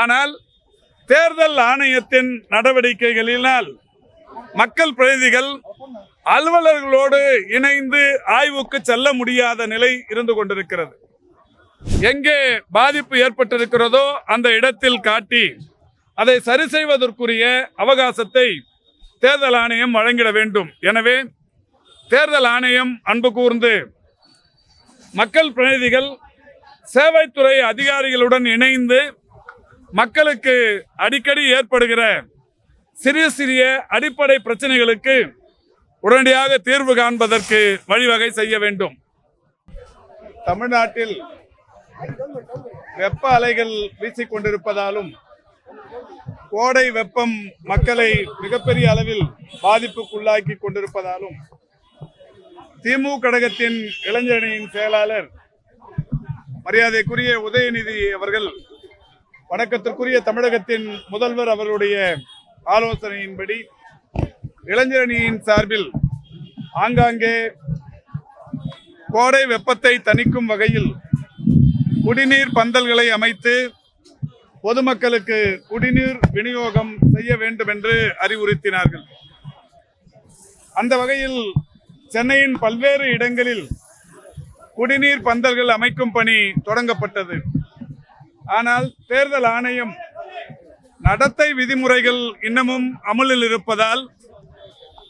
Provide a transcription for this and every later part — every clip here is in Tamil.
ஆனால் தேர்தல் ஆணையத்தின் நடவடிக்கைகளினால் மக்கள் பிரதிநிதிகள் அலுவலர்களோடு இணைந்து ஆய்வுக்கு செல்ல முடியாத நிலை இருந்து கொண்டிருக்கிறது. எங்கே பாதிப்பு ஏற்பட்டிருக்கிறதோ அந்த இடத்தில் காட்டி அதை சரி செய்வதற்குரிய அவகாசத்தை தேர்தல் ஆணையம் வழங்கிட வேண்டும். எனவே தேர்தல் ஆணையம் அன்பு கூர்ந்து மக்கள் பிரதிநிதிகள் சேவைத்துறை அதிகாரிகளுடன் இணைந்து மக்களுக்கு அடிக்கடி ஏற்படுகிற சிறிய சிறிய அடிப்படை பிரச்சனைகளுக்கு உடனடியாக தீர்வு காண்பதற்கு வழிவகை செய்ய வேண்டும். தமிழ்நாட்டில் வெப்ப அலைகள் வீசிக்கொண்டிருப்பதாலும் கோடை வெப்பம் மக்களை மிகப்பெரிய அளவில் பாதிப்புக்குள்ளாக்கி கொண்டிருப்பதாலும் திமுக கழகத்தின் இளைஞரணியின் செயலாளர் மரியாதைக்குரிய உதயநிதி அவர்கள் வணக்கத்திற்குரிய தமிழகத்தின் முதல்வர் அவர்களுடைய ஆலோசனையின்படி இளைஞரணியின் சார்பில் ஆங்காங்கே கோடை வெப்பத்தை தணிக்கும் வகையில் குடிநீர் பந்தல்களை அமைத்து பொதுமக்களுக்கு குடிநீர் விநியோகம் செய்ய வேண்டும் என்று அறிவுறுத்தினார்கள். அந்த வகையில் சென்னையின் பல்வேறு இடங்களில் குடிநீர் பந்தல்கள் அமைக்கும் பணி தொடங்கப்பட்டது. ஆனால் தேர்தல் ஆணையம் நடத்தை விதிமுறைகள் இன்னமும் அமலில் இருப்பதால்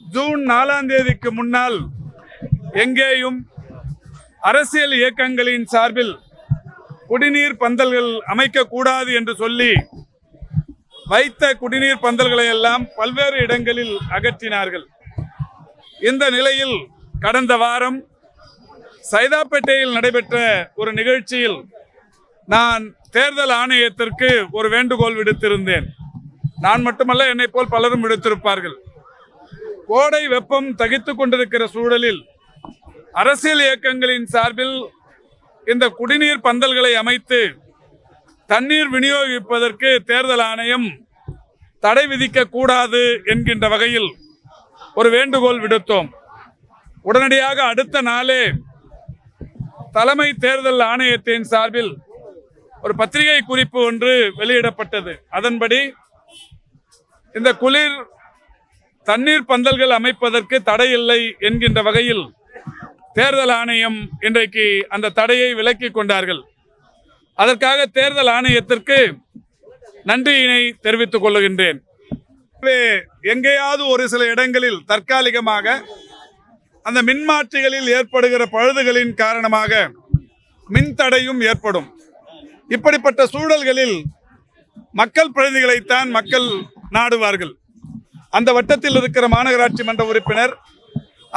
ஜூன் நாலாம் தேதிக்கு முன்னால் எங்கேயும் அரசியல் இயக்கங்களின் சார்பில் குடிநீர் பந்தல்கள் அமைக்கக்கூடாது என்று சொல்லி வைத்த குடிநீர் பந்தல்களை எல்லாம் பல்வேறு இடங்களில் அகற்றினார்கள். இந்த நிலையில் கடந்த வாரம் சைதாப்பேட்டையில் நடைபெற்ற ஒரு நிகழ்ச்சியில் நான் தேர்தல் ஆணையத்திற்கு ஒரு வேண்டுகோள் விடுத்திருந்தேன். நான் மட்டுமல்ல என்னை போல் பலரும் விடுத்திருப்பார்கள். கோடை வெப்பம் தகித்து கொண்டிருக்கிற சூழலில் அரசியல் இயக்கங்களின் சார்பில் இந்த குடிநீர் பந்தல்களை அமைத்து தண்ணீர் விநியோகிப்பதற்கு தேர்தல் ஆணையம் தடை விதிக்க கூடாது என்கின்ற வகையில் ஒரு வேண்டுகோள் விடுத்தோம். உடனடியாக அடுத்த நாளே தலைமை தேர்தல் ஆணையத்தின் சார்பில் ஒரு பத்திரிகை குறிப்பு ஒன்று வெளியிடப்பட்டது. அதன்படி இந்த குளிர் தண்ணீர் பந்தல்கள் அமைப்பதற்கு தடை இல்லை என்கின்ற வகையில் தேர்தல் ஆணையம் இன்றைக்கு அந்த தடையை விலக்கிக் கொண்டார்கள். அதற்காக தேர்தல் ஆணையத்திற்கு நன்றியினை தெரிவித்துக் கொள்ளுகின்றேன் எங்கேயாவது ஒரு சில இடங்களில் தற்காலிகமாக அந்த மின்மாற்றிகளில் ஏற்படுகிற பழுதுகளின் காரணமாக மின் தடையும் ஏற்படும். இப்படிப்பட்ட சூழல்களில் மக்கள் பிரதிநிதிகளைத்தான் மக்கள் நாடுவார்கள். அந்த வட்டத்தில் இருக்கிற மாநகராட்சி மன்ற உறுப்பினர்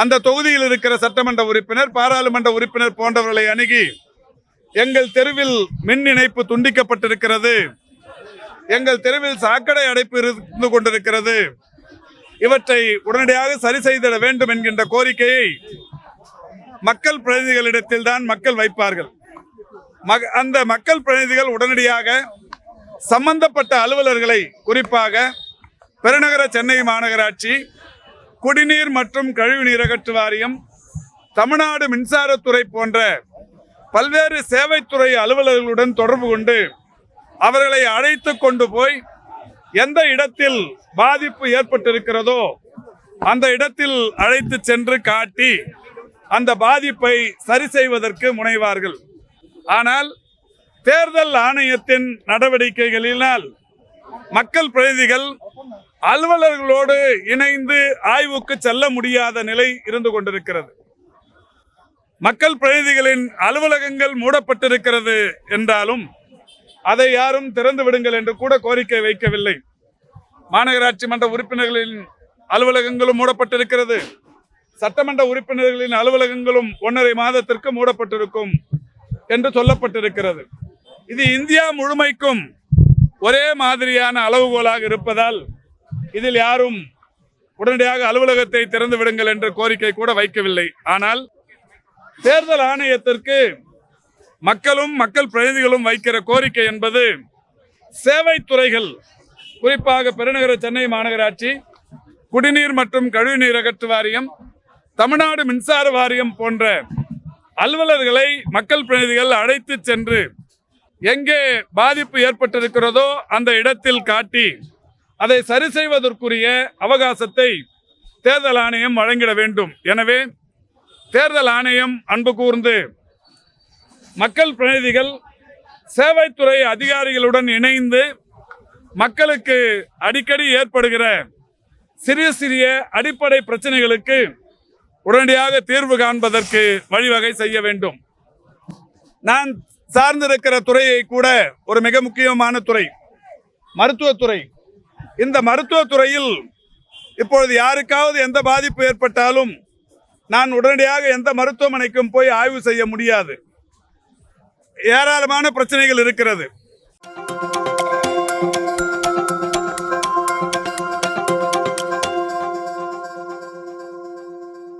அந்த தொகுதியில் இருக்கிற சட்டமன்ற உறுப்பினர் பாராளுமன்ற உறுப்பினர் போன்றவர்களை அணுகி எங்கள் தெருவில் மின் இணைப்பு துண்டிக்கப்பட்டிருக்கிறது. எங்கள் தெருவில் சாக்கடை அடைப்பு இருந்து கொண்டிருக்கிறது. இவற்றை உடனடியாக சரி செய்திட வேண்டும் என்கின்ற கோரிக்கையை மக்கள் பிரதிநிதிகளிடத்தில் தான் மக்கள் வைப்பார்கள். அந்த மக்கள் பிரதிநிதிகள் உடனடியாக சம்பந்தப்பட்ட அலுவலர்களை குறிப்பாக பெருநகர சென்னை மாநகராட்சி குடிநீர் மற்றும் கழிவுநீர் அகற்று வாரியம் தமிழ்நாடு மின்சாரத்துறை போன்ற பல்வேறு சேவைத்துறை அலுவலர்களுடன் தொடர்பு கொண்டு அவர்களை அழைத்து கொண்டு போய் எந்த இடத்தில் பாதிப்பு ஏற்பட்டிருக்கிறதோ அந்த இடத்தில் அழைத்து சென்று காட்டி அந்த பாதிப்பை சரி செய்வதற்கு முனைவார்கள். ஆனால் தேர்தல் ஆணையத்தின் நடவடிக்கைகளினால் மக்கள் பிரதிநிதிகள் அலுவலர்களோடு இணைந்து ஆய்வுக்கு செல்ல முடியாத நிலை இருந்து கொண்டிருக்கிறது. மக்கள் பிரதிநிதிகளின் அலுவலகங்கள் மூடப்பட்டிருக்கிறது என்றாலும் அதை யாரும் திறந்து விடுங்கள் என்று கூட கோரிக்கை வைக்கவில்லை. மாநகராட்சி மன்ற உறுப்பினர்களின் அலுவலகங்களும் மூடப்பட்டிருக்கிறது. சட்டமன்ற உறுப்பினர்களின் அலுவலகங்களும் ஒன்றரை மாதத்திற்கு மூடப்பட்டிருக்கும். என்று சொல்லப்பட்டிருக்கிறது. இது இந்தியா முழுமைக்கும் ஒரே மாதிரியான அளவுகோலாக இருப்பதால் இதில் யாரும் உடனடியாக அலுவலகத்தை திறந்து விடுங்கள் என்ற கோரிக்கை கூட வைக்கவில்லை. ஆனால் தேர்தல் ஆணையத்திற்கு மக்களும் மக்கள் பிரதிநிதிகளும் வைக்கிற கோரிக்கை என்பது சேவை துறைகள் குறிப்பாக பெருநகர சென்னை மாநகராட்சி குடிநீர் மற்றும் கழிவுநீர் அகற்று வாரியம் தமிழ்நாடு மின்சார வாரியம் போன்ற அலுவலர்களை மக்கள் பிரதிநிதிகள் அழைத்து சென்று எங்கே பாதிப்பு ஏற்பட்டிருக்கிறதோ அந்த இடத்தில் காட்டி அதை சரி செய்வதற்குரிய அவகாசத்தை தேர்தல் ஆணையம் வழங்கிட வேண்டும். எனவே தேர்தல் ஆணையம் அன்பு கூர்ந்து மக்கள் பிரதிநிதிகள் சேவைத்துறை அதிகாரிகளுடன் இணைந்து மக்களுக்கு அடிக்கடி ஏற்படுகிற சிறிய சிறிய அடிப்படை பிரச்சனைகளுக்கு உடனடியாக தீர்வு காண்பதற்கு வழிவகை செய்ய வேண்டும். நான் சார்ந்திருக்கிற துறையை கூட ஒரு மிக முக்கியமான துறை மருத்துவத்துறை இந்த மருத்துவத்துறையில் இப்பொழுது யாருக்காவது எந்த பாதிப்பு ஏற்பட்டாலும் நான் உடனடியாக எந்த மருத்துவமனைக்கும் போய் ஆய்வு செய்ய முடியாது. ஏராளமான பிரச்சனைகள் இருக்கிறது.